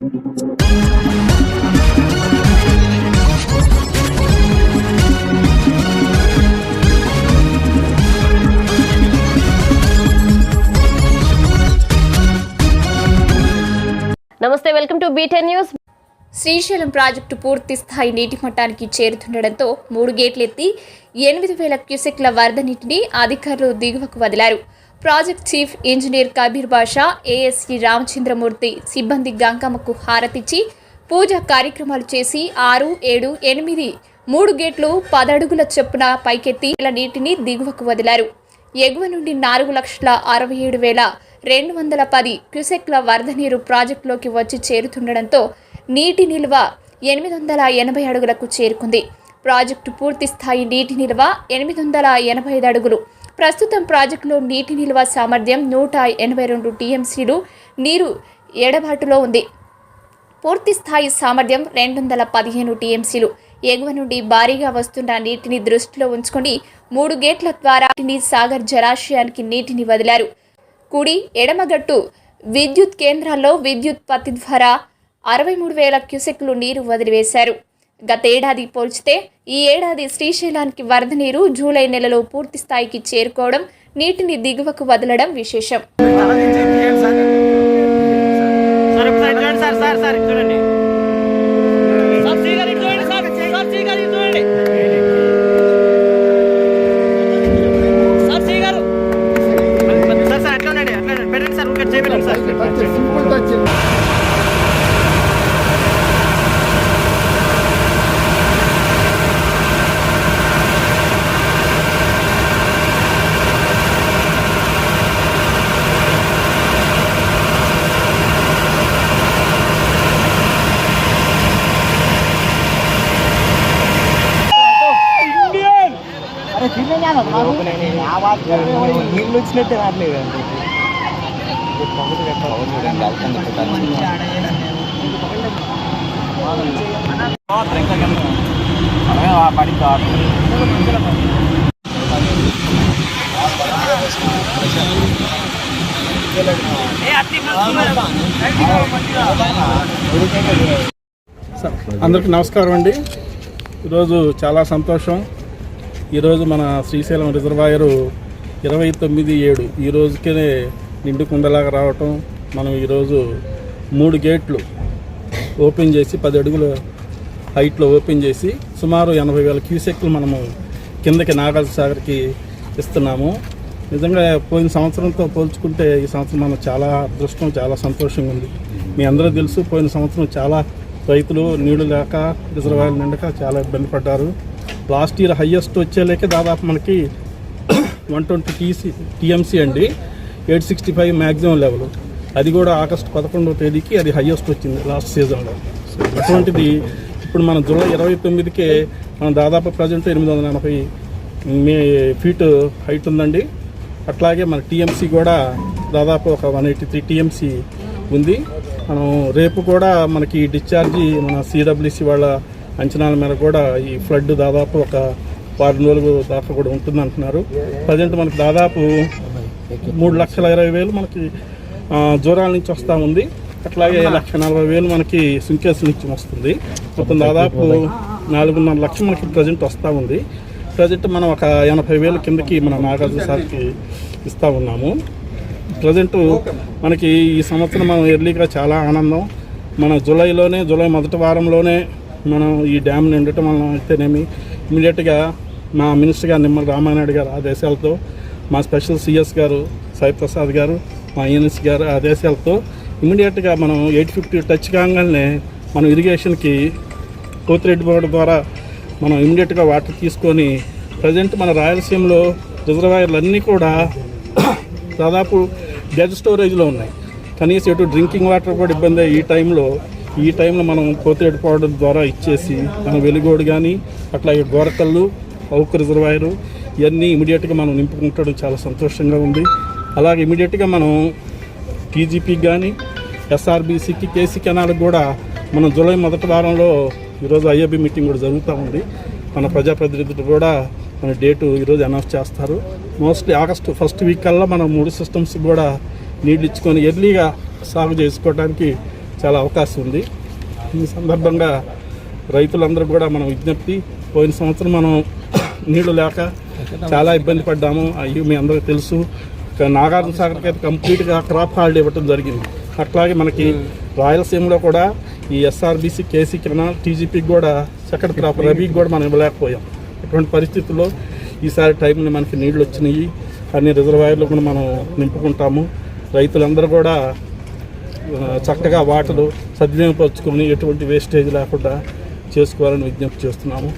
నమస్తే welcome to బీటెన్ news. Srisailam project పూర్తి స్థాయి నీటి మట్టానికి చేరుతుండటంతో మూడు గేట్లెత్తి ఎనిమిది వేల క్యూసెక్ల వరద నీటిని అధికారులు దిగువకు వదిలారు. Project chief engineer Kabir Basha ASC Ramachandramurthy సిబ్బంది గంగమ్మకు హారతిచ్చి పూజా కార్యక్రమాలు చేసి ఆరు ఏడు ఎనిమిది మూడు గేట్లు పదడుగుల చొప్పున పైకెత్తి నీటిని దిగువకు వదిలారు. ఎగువ నుండి నాలుగు లక్షల అరవై ఏడు వేల రెండు వందల పది క్యూసెక్ల వరద నీరు ప్రాజెక్టులోకి వచ్చి చేరుతుండడంతో నీటి నిల్వ ఎనిమిది వందల ఎనభై అడుగులకు చేరుకుంది. ప్రాజెక్టు పూర్తి స్థాయి నీటి నిల్వ ఎనిమిది వందల ఎనభై ఐదు అడుగులు. ప్రస్తుతం ప్రాజెక్టులో నీటి నిల్వ సామర్థ్యం నూట ఎనభై రెండు టీఎంసీలు నీరు ఎడబాటులో ఉంది. పూర్తి స్థాయి సామర్థ్యం రెండు వందల పదిహేను టీఎంసీలు. ఎగువ నుండి భారీగా వస్తున్న నీటిని దృష్టిలో ఉంచుకొని మూడు గేట్ల ద్వారా సాగర్ జలాశయానికి నీటిని వదిలారు. కుడి ఎడమగట్టు విద్యుత్ కేంద్రాల్లో విద్యుత్ పత్తి ద్వారా అరవై మూడు వేల క్యూసెక్లు నీరు వదిలివేశారు. గత ఏడాది పోల్చితే ఈ ఏడాది శ్రీశైలానికి వరద నీరు జూలై నెలలో పూర్తి స్థాయికి చేరుకోవడం నీటిని దిగువకు వదలడం విశేషం. నీళ్ళు వచ్చినట్టే రావట్లేదు పడింది అందరికీ నమస్కారం అండి. ఈరోజు చాలా సంతోషం. ఈరోజు మన శ్రీశైలం రిజర్వాయరు ఇరవై తొమ్మిది ఏడు ఈ రోజుకే నిండు కుండలాగా రావటం మనం ఈరోజు మూడు గేట్లు ఓపెన్ చేసి పది అడుగుల హైట్లో ఓపెన్ చేసి సుమారు ఎనభై వేల క్యూసెక్లు మనము కిందకి నాగార్జునసాగర్కి ఇస్తున్నాము. నిజంగా పోయిన సంవత్సరంతో పోల్చుకుంటే ఈ సంవత్సరం మనం చాలా అదృష్టం చాలా సంతోషంగా ఉంది. మీ అందరూ తెలుసు పోయిన సంవత్సరం చాలా రైతులు నీళ్ళు లేక రిజర్వాయర్ నిండక చాలా ఇబ్బంది పడ్డారు. లాస్ట్ ఇయర్ హయ్యెస్ట్ వచ్చేలేకే దాదాపు మనకి వన్ ట్వంటీ టీసీ టీఎంసీ అండి. Eight sixty five maximum level అది కూడా ఆగస్టు పదకొండవ తేదీకి అది హయ్యెస్ట్ వచ్చింది లాస్ట్ సీజన్లో సో అటువంటిది ఇప్పుడు మన జూలై ఇరవై తొమ్మిదికే మనం దాదాపు ప్రజెంట్ ఎనిమిది వందల ఎనభై మే ఫీట్ హైట్ ఉందండి. అట్లాగే మన టీఎంసీ కూడా దాదాపు ఒక వన్ ఎయిటీ త్రీ టీఎంసీ ఉంది. మనం రేపు కూడా మనకి డిశ్చార్జి మన సిడబ్ల్యూసి వాళ్ళ అంచనాల మేర కూడా ఈ ఫ్లడ్ దాదాపు ఒక వారం రోజులు దాకా కూడా ఉంటుంది అంటున్నారు ప్రజెంట్ మనకి దాదాపు మూడు లక్షల ఇరవై వేలు మనకి ఆ, జూరాల నుంచి వస్తూ ఉంది. అట్లాగే లక్ష నలభై వేలు మనకి సుంకేస్ నుంచి వస్తుంది. మొత్తం దాదాపు నాలుగున్నర లక్షలు మనకి ప్రజెంట్ వస్తూ ఉంది. ప్రజెంట్ మనం ఒక ఎనభై వేలు కిందకి మన నాగార్జున సార్కి ఇస్తూ ఉన్నాము. ప్రజెంట్ మనకి ఈ సంవత్సరం మనం ఎర్లీగా చాలా ఆనందం. మన జూలైలోనే జూలై మొదటి వారంలోనే మనం ఈ డ్యామ్ నిండటం వలన అయితేనేమి? ఇమీడియట్గా మా మినిస్టర్ గారు నిమ్మల రామానాయుడు గారు ఆదేశాలతో మా స్పెషల్ సిఎస్ గారు సాయి ప్రసాద్ గారు మా ఈఎన్ఎస్ గారు ఆదేశాలతో ఇమీడియట్గా మనం ఎయిట్ ఫిఫ్టీ టచ్ కాగానే మనం ఇరిగేషన్కి కోతిరెడ్డి బోర్డు ద్వారా మనం ఇమీడియట్గా వాటర్ తీసుకొని ప్రజెంట్ మన రాయలసీమలో రిజర్వాయర్లు అన్నీ కూడా దాదాపు డెడ్ స్టోరేజ్లో ఉన్నాయి. కనీసం ఎటు డ్రింకింగ్ వాటర్ కూడా ఇబ్బంది ఈ టైంలో ఈ టైంలో మనం పోతిరెడ్డి పౌడర్ ద్వారా ఇచ్చేసి మనం వెలుగోడు కానీ అట్లా గోరకల్లు అవుకు రిజర్వాయరు ఇవన్నీ ఇమీడియట్గా మనం నింపుకుంటడం. చాలా సంతోషంగా ఉంది. అలాగే ఇమీడియట్గా మనం టీజీపీకి కానీ ఎస్ఆర్బీసీకి కేసీ కెనాల్కి కూడా మనం జూలై మొదటి వారంలో ఈరోజు ఐఏబీ మీటింగ్ కూడా జరుగుతూ ఉంది. మన ప్రజాప్రతినిధులు కూడా మన డేటు ఈరోజు అనౌన్స్ చేస్తారు. మోస్ట్లీ ఆగస్టు ఫస్ట్ వీక్ కల్లా మనం మూడు సిస్టమ్స్ కూడా నీళ్ళు ఇచ్చుకొని ఎర్లీగా సాగు చేసుకోవడానికి చాలా అవకాశం ఉంది. ఈ సందర్భంగా రైతులందరూ కూడా మనం విజ్ఞప్తి పోయిన సంవత్సరం మనం నీళ్ళు లేక చాలా ఇబ్బంది పడ్డాము. అవి మీ అందరికీ తెలుసు. నాగార్జున సాగర్కి అయితే కంప్లీట్గా క్రాప్ హాలిడే ఇవ్వటం జరిగింది. అట్లాగే మనకి రాయలసీమలో కూడా ఈ ఎస్ఆర్బీసీ కేసీ కెనాల్ టీజీపీకి కూడా సెకండ్ క్రాప్ రబీకి కూడా మనం ఇవ్వలేకపోయాం. ఇటువంటి పరిస్థితుల్లో ఈసారి టైంలో మనకి నీళ్ళు వచ్చినాయి. అన్ని రిజర్వాయర్లు కూడా మనం నింపుకుంటాము. రైతులందరూ కూడా చక్కగా వాటలు సద్వినియోగపరచుకొని ఎటువంటి వేస్టేజ్ లేకుండా చేసుకోవాలని విజ్ఞప్తి చేస్తున్నాము.